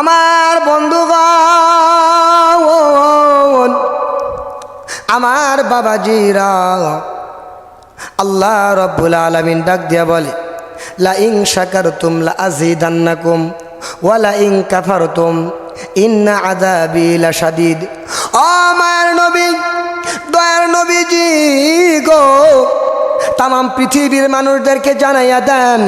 আমার বন্ধুগণ, আমার বাবাজিরা, আল্লাহ রব্বুল আলমিন ডাক দিয়া বলে লা ইং শাকারতুম লা আযীদান্নাকুম ওয়া লা ইং কাফারতুম ইন্না আযাবি লাশাদীদ। ও মায়ের নবী, দয়ার নবীজি গো তাম পৃথিবীর মানুষদেরকে জানাইয়া দেন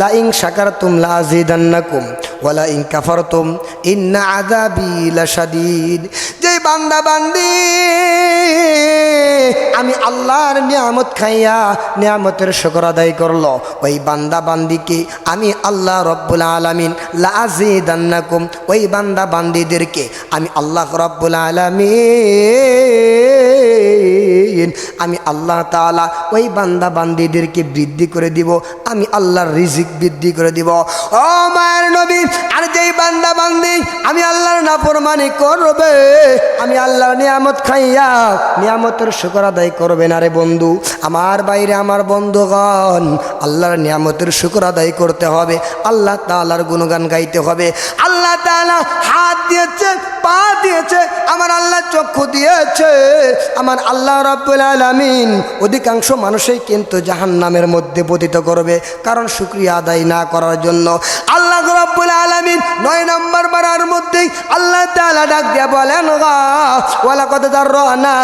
লা ইং শাকারতুম লা আযীদান্নাকুম ওয়ালা ইং কাফারতুম, ইন্না আযাবি লাশাদীদ। যে বান্দা বান্দি, আমি আল্লাহর নিয়ামত খাইয়া নিয়ামতের শুকর আদায় করল। ওই বান্দা বান্দিকে আমি আল্লাহ রব্বুল আলমিন লাজিদান্নাকুম ওই বান্দা বান্দিদেরকে আমি আল্লাহ রব্বুল আলমিন আমি আল্লাহ তাআলা ওই বান্দা বান্দিদেরকে বৃদ্ধি করে দিব, আমি আল্লাহর রিজিক বৃদ্ধি করে দিব। ও মায়ের নবী, আর যেই বান্দা বান্দি, আমি আল্লাহর নাফরমানি করবে, আমি আল্লাহর নিয়ামত খাইয়া নিয়ামতের শুকর আদায় করবে না রে বন্ধু। আমার বাইরে আমার বন্ধুগণ, আল্লাহর নিয়ামতের শুকর আদায় করতে হবে, আল্লাহ তাআলার গুণগান গাইতে হবে। আল্লাহ তাআলা হাত দিয়েছে, পা দিয়েছে, আমার আল্লাহ চক্ষু দিয়েছে। আমার আল্লাহ রব্বুল আলামিন অধিকাংশ মানুষই কিন্তু জাহান্নামের মধ্যে পতিত করবে, কারণ শুক্রিয়া আদায় না করার জন্য। আল্লাহ রব্বুল আলামিন নয় নম্বর বারার মধ্যেই আল্লাহ তাআলা ডাক দিয়া বলেন গা ওয়ালা কত দাররানা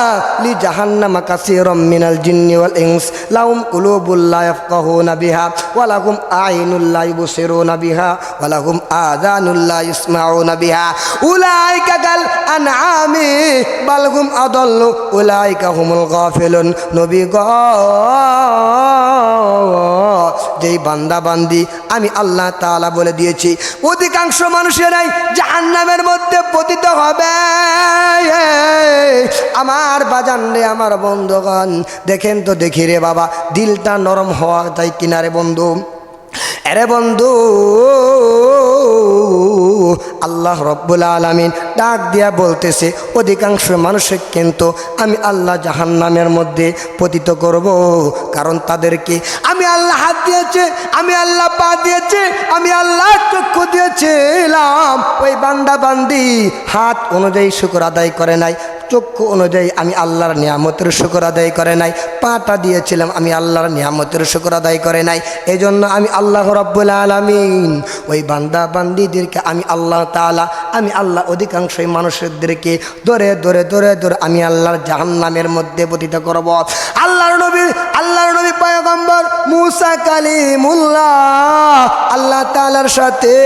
লি জাহান্নামা কাসীরাম মিনাল জিন্নি ওয়াল ইনস, লাহুম কুলুবুল লা ইয়াফকাহুনা বিহা, ওয়া লাহুম আইনুল লা ইবসিরুনা বিহা, ওয়া লাহুম আযানুল লা ইসমাউনা বিহা। উলাইকা কাল আনআমি, বাল হুম আদাল্লু, উলাইকা হুমুল গাফিলুন। নবী গ যেই বান্দা বান্দি, আমি আল্লাহ তালা বলে দিয়েছি, অধিকাংশ মানুষেরাই জাহান্নামের মধ্যে পতিত হবে। আমার বাজান রে, আমার বন্ধুগণ, দেখেন তো দেখি রে বাবা, দিলটা নরম হওয়া তাই কিনারে বন্ধু? এরে বন্ধু আল্লাহ রব্বুল আলমিন ডাক দিয়া বলতেছে, অধিকাংশ মানুষের কিন্তু আমি আল্লাহ জাহান্নামের মধ্যে পতিত করব, কারণ তাদেরকে আমি আল্লাহ হাত দিয়েছে, আমি আল্লাহ পা দিয়েছে, আমি আল্লাহ চক্ষু দিয়েছিলাম। ওই বান্দা বান্দি হাত অনুযায়ী শুকর আদায় করে নাই, চক্ষু অনুযায়ী আমি আল্লাহর নিয়ামতের শুকর আদায় করে নাই, পাটা দিয়েছিলাম, আমি আল্লাহর নিয়ামতের শুকর আদায় করে নাই। এই জন্য আমি আল্লাহ রব্বুল আলমিন, ওই বান্দা বান্দিদেরকে আমি আল্লাহ তালা আমি আল্লাহ অধিকাংশই মানুষদেরকে ধরে ধরে ধরে ধরে আমি আল্লাহর জাহান্নামের মধ্যে পতিত করব। আল্লাহর নবী আল্লাহর নবী পয়গম্বর মুসা কালিমুল্লাহ, আল্লাহ তালার সাথে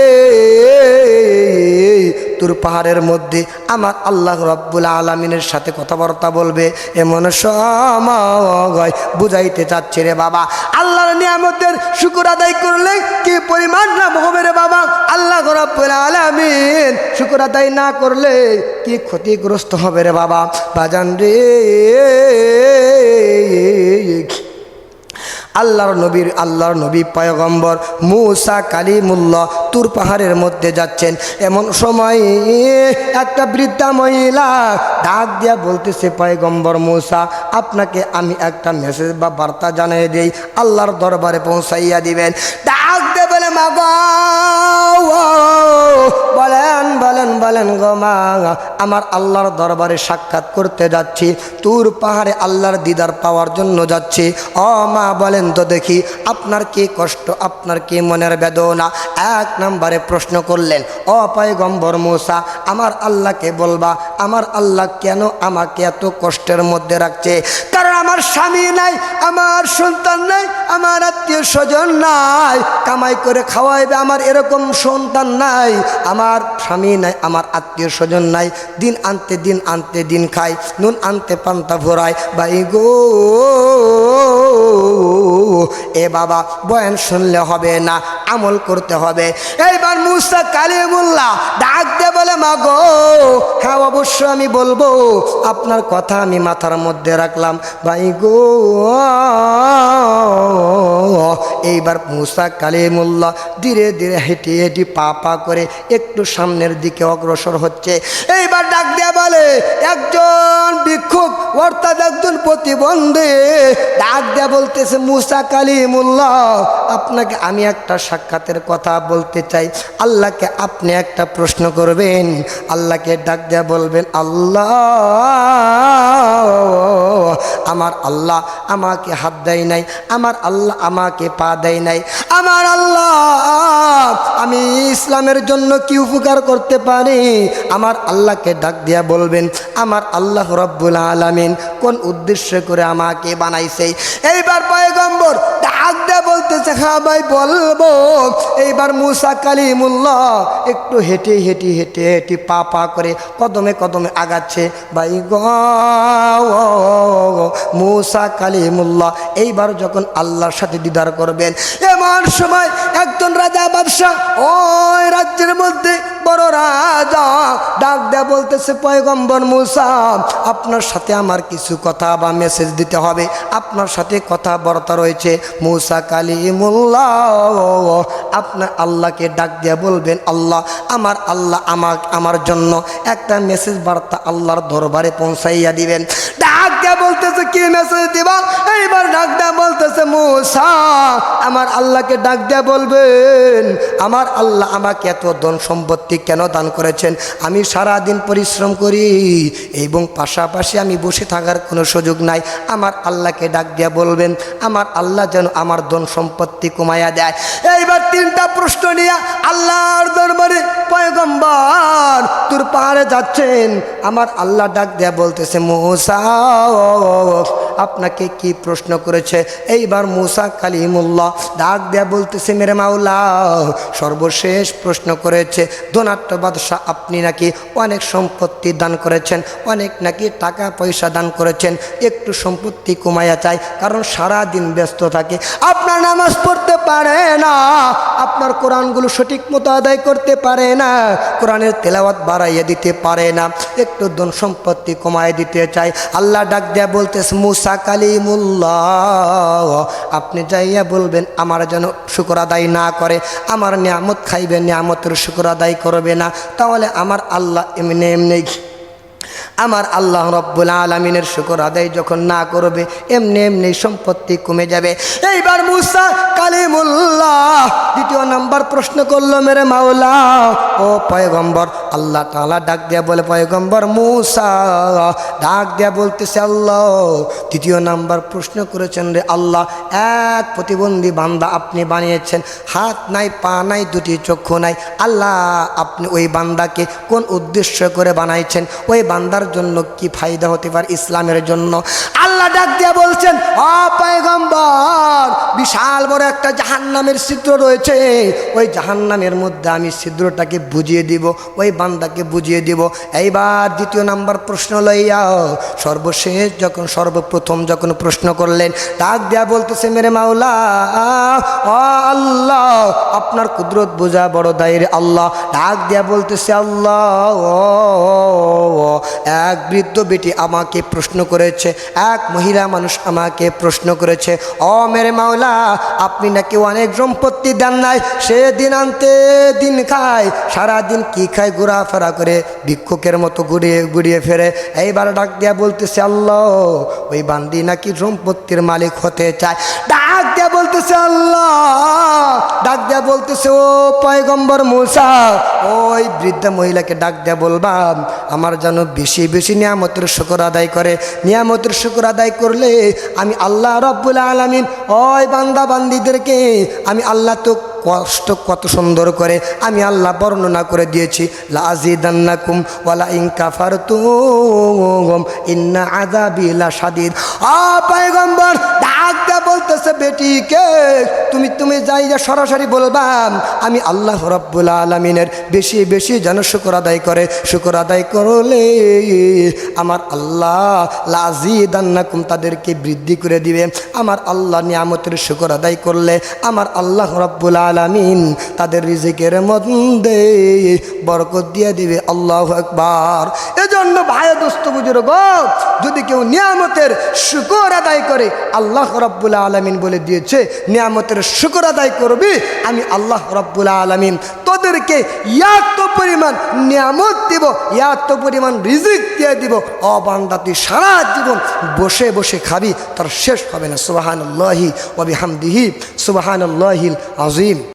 তোর পাহাড়ের মধ্যে আমার আল্লাহ রব্বুল আলমিনের সাথে কথাবার্তা বলবে। এমন সময় বুঝাইতে চাচ্ছে রে বাবা। আল্লাহর নিয়ামতের শুকুর আদায় করলে কি পরিমাণ লাভ হবে রে বাবা? আল্লাহ রব্বুল আলমিন শুকুর আদায় না করলে কি ক্ষতিগ্রস্ত হবে রে বাবা? বাজান রে। আল্লাহর নবীর, আল্লাহর নবী পয়গম্বর মুসা কালিমুল্লাহ তুর পাহাড়ের মধ্যে যাচ্ছেন। এমন সময় একটা বৃদ্ধা মহিলা ডাক দিয়া বলতেছে, পয়গম্বর মুসা, আপনাকে আমি একটা মেসেজ বা বার্তা জানিয়ে দিই। আল্লাহর দরবারে পৌঁছাইয়া দিবেন। ডাক দেবেন মাগো গো মা, আমার আল্লাহর দরবারে সাক্ষাৎ করতে যাচ্ছি, তুর পাহাড়ে আল্লাহর দিদার পাওয়ার জন্য যাচ্ছি। অ মা, বলেন তো দেখি, আপনার কি কষ্ট, আপনার কি মনের বেদনা? এক নম্বরে প্রশ্ন করলেন, ও পয়গম্বর মূসা, আমার আল্লাহকে বলবা, আমার আল্লাহ কেন আমাকে এত কষ্টের মধ্যে রাখছে? কারণ আমার স্বামী নাই, আমার সন্তান নাই, আমার আত্মীয় স্বজন নাই। কামাই করে খাওয়াইবে আমার এরকম সন্তান নাই, আমার স্বামী নাই, আমার আত্মীয় স্বজন নাই। দিন আনতে দিন আনতে দিন খাই নুন আনতে পান্তা ভরাই বাই গো, এ বাবা, বয়ান শুনলে হবে না, আমল করতে হবে। এইবার মুসা কালিমুল্লাহ ডাক দে বলে, মা গো হ্যাঁ অবশ্য আমি বলব। আপনার কথা আমি মাথার মধ্যে রাখলাম। ভাই গো। এইবার মুসা কালিমুল্লাহ ধীরে ধীরে হেঁটে হেঁটে পা পা করে একটু সামনের দিকে অগ্রসর হচ্ছে এইবার ডাক দিয়ে বলে কালে একজন ভিক্ষুক, অর্থাৎ একজন প্রতিবন্ধী, ডাক দেয়া বলতেছে, মুসা কালিমুল্লাহ, আপনাকে আমি একটা সাক্ষাতের কথা বলতে চাই। আল্লাহকে আপনি একটা প্রশ্ন করবেন। আল্লাহকে ডাক দেয়া বলবেন, আল্লাহ, আমার আল্লাহ আমাকে হাত দেয় নাই, আমার আল্লাহ আমাকে পা দেয় নাই, আমার আল্লাহ, আমি ইসলামের জন্য কি উপকার করতে পারি? আমার আল্লাহকে ডাক দিয়া বলবেন আমার আল্লাহ রব্বুল আলমিন কোন উদ্দেশ্য করে আমাকে বানাইছে? এইবার বলব, এইবার মুসা একটু হেঁটে হেঁটে হেঁটে হেঁটে পা পা করে কদমে কদমে আগাচ্ছে। ভাই গ, মুসা এইবার যখন আল্লাহর সাথে দিদার করবেন, এমন সময় একজন রাজা বাদশাহ, ওই রাজ্যের মধ্যে বড় রাজা ডাক দেয়া বলতেছে, পয়গম্বর মুসা, আপনার সাথে আমার কিছু কথা বা মেসেজ দিতে হবে। আপনার সাথে কথা বার্তা রয়েছে। মুসা কালিমুল্লাহ আপনার আল্লাহকে ডাক দিয়া বলবেন, আল্লাহ, আমার আল্লাহ আমার আমার জন্য একটা মেসেজ বার্তা আল্লাহর দরবারে পৌঁছাইয়া দিবেন। বলতেছে কি মেসেজ দিবা? এইবার ডাক দেয়া বলতেছে, মুসা, আমার আল্লাহকে ডাক দেয়া বলবেন। আমার আল্লাহ আমাকে এত ধন সম্পত্তি কেন দান করেছেন? আমি সারা দিন পরিশ্রম করি এবং পাশাপাশি আমি বসে থাকার কোনো সুযোগ নাই। আমার আল্লাহকে ডাক দিয়া বলবেন। আমার আল্লাহ যেন আমার ধন সম্পত্তি কমাইয়া দেয়। এইবার তিনটা প্রশ্ন নিয়ে আল্লাহর দরবারে পয়গম্বর তোর পাহাড়ে যাচ্ছেন। আমার আল্লাহ ডাক দেয়া বলতেছে, মৌসা আপনাকে কি প্রশ্ন করেছে? এইবার মুসা কালিমুল্লাহ ডাক দেয়া বলতেছে, মেরে মাওলা, সর্বশেষ প্রশ্ন করেছে দোনাট্য বাদশাহ আপনি নাকি অনেক সম্পত্তি দান করেছেন, অনেক নাকি টাকা পয়সা দান করেছেন, একটু সম্পত্তি কমাইয়া চাই, কারণ সারা দিন ব্যস্ত থাকে। আপনার নামাজ পড়তে পারে না। আপনার কোরআনগুলো সঠিক মতো আদায় করতে পারে না। কোরআনের তেলাওয়াত বাড়াইয়া দিতে পারে না। একটু ধন সম্পত্তি কমায় দিতে চাই আল্লাহ ডাক দেয়া বলতেছে, মুসা কালিমুল্লাহ। আপনি যাইয়া বলবেন, আমার যেন শুকর আদায় না করে, আমার নিয়ামত খাইবে, নিয়ামতের শুকর আদায় করবে না। তাহলে আমার আল্লাহ এমনি এমনি আমার আল্লাহ রব্বুল আলমিনের শুকর আদায় যখন না করবে, এমনি এমনি সম্পত্তি কমে যাবে। এইবার মুসা কালিমুল্লাহ দ্বিতীয় নাম্বার প্রশ্ন করল, মেরে মাওলা, ও পয়গম্বর, আল্লাহ তালা ডাক দিয়া বলে, পয়গম্বর মুসা, ডাক দিয়া বলতেছে আল্লাহ তৃতীয় নাম্বার প্রশ্ন করেছেন রে আল্লাহ, এক প্রতিবন্ধী বান্দা আপনি বানিয়েছেন, হাত নাই, পা নাই, দুটি চক্ষু নাই, আল্লাহ আপনি ওই বান্দাকে কোন উদ্দেশ্য করে বানাইছেন? ওই বান্দার জন্য কি ফায়দা হতে পারে ইসলামের জন্য? আল্লাহ ডাক দিয়া বলছেন, অ পয়গম্বর, বিশাল বড় একটা জাহান্নামের ছিদ্র রয়েছে। ওই জাহান্নামের মধ্যে আমি ছিদ্রটাকে বুঝিয়ে দিব, ওই বান্দাকে বুঝিয়ে দিব। এইবার দ্বিতীয় নাম্বার প্রশ্ন লইয়াও সর্বশেষ যখন, সর্বপ্রথম যখন প্রশ্ন করলেন, ডাক দেয়া বলতেছে, মেরে মাওলা আল্লাহ, আপনার কুদরত বোঝা বড় দায়ের আল্লাহ। ডাক দেয়া বলতেছে, আল্লাহ, এক বৃদ্ধ বেটি আমাকে প্রশ্ন করেছে, এক মহিলা মানুষ আমাকে প্রশ্ন করেছে অ মেরে মাওলা, আপনি নাকি অনেক সম্পত্তি দেন নাই? সে দিন আনতে দিন খায়, সারাদিন কি খায় ঘোরাফেরা করে ভিক্ষুকের মতো ঘুরিয়ে ঘুরিয়ে ফেরে? এইবার ডাক দিয়া বলতেছে, আল্লাহ, ওই বান্দি নাকি সম্পত্তির মালিক হতে চায়। ডাক দিয়া বলতেছে, আল্লাহ, ডাক দিয়া বলতেছে, ও পয়গম্বর মুসা, ওই বৃদ্ধা মহিলাকে ডাক দিয়া বলবাম, আমার যেন বেশি বেশি নিয়ামতের শুকর আদায় করে। নিয়ামতের শুকর আদায় করলে আমি আল্লাহ রব্বুল আলমিন, ওই বান্দা বান্দিদেরকে আমি আল্লাহ তো কষ্ট কত সুন্দর করে আমি আল্লাহ বর্ণনা করে দিয়েছি। লাজিদান্নাকুম ওয়ালা ইনকাফার তুম ইন্না আদাবিলা সাদিদ আ পয়গম্বর বলতেছে বেটিকে তুমি তুমি যাই যা সরাসরি বলবা আমি আল্লাহ রব্বুল আলমিনের বেশি বেশি যেন শুকর আদায় করে। শুকর আদায় করলে আমার আল্লাহ লাজিদান্নাকুম তাদেরকে বৃদ্ধি করে দিবে। আমার আল্লাহ নিয়ামতের শুকর আদায় করলে আমার আল্লাহ রব্বুল আলামিন তাদের রিজিকের মধ্যে বরকত দিয়ে দিবে। আল্লাহ একবার এজন্য জন্য ভাই দোস্ত বুজুর্গ, যদি কেউ নিয়ামতের শুকর আদায় করে, আল্লাহ রব্বুল আলমিন বলে দিয়েছে, নিয়ামতের শুকর আদায় করবি, আমি আল্লাহ রব্বুল আলমিন তোদেরকে এত পরিমাণ নিয়ামত দিব এত পরিমাণ রিজিক দিয়ে দিব অবান্দা তুই সারা জীবন বসে বসে খাবি, তার শেষ হবে না সুবাহান আল্লাহি ওবিহামদিহি সুবাহান আল্লাহিল আজিম